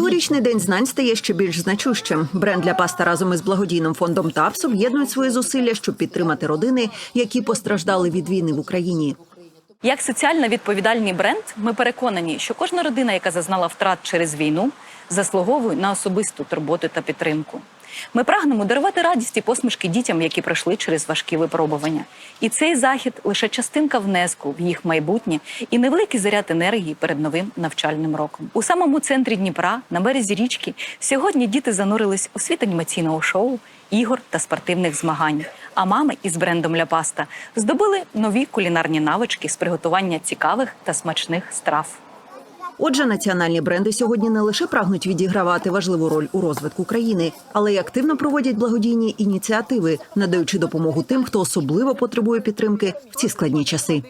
Цьогорічний день знань стає ще більш значущим. Бренд для паста разом із благодійним фондом ТАПС об'єднують свої зусилля, щоб підтримати родини, які постраждали від війни в Україні. Як соціально відповідальний бренд, ми переконані, що кожна родина, яка зазнала втрат через війну, заслуговує на особисту турботу та підтримку. Ми прагнемо дарувати радість і посмішки дітям, які пройшли через важкі випробування. І цей захід лише частинка внеску в їх майбутнє і невеликий заряд енергії перед новим навчальним роком. У самому центрі Дніпра, на березі річки, сьогодні діти занурились у світ анімаційного шоу, ігор та спортивних змагань. А мами із брендом Ля Паста здобули нові кулінарні навички з приготування цікавих та смачних страв. Отже, національні бренди сьогодні не лише прагнуть відігравати важливу роль у розвитку країни, але й активно проводять благодійні ініціативи, надаючи допомогу тим, хто особливо потребує підтримки в ці складні часи.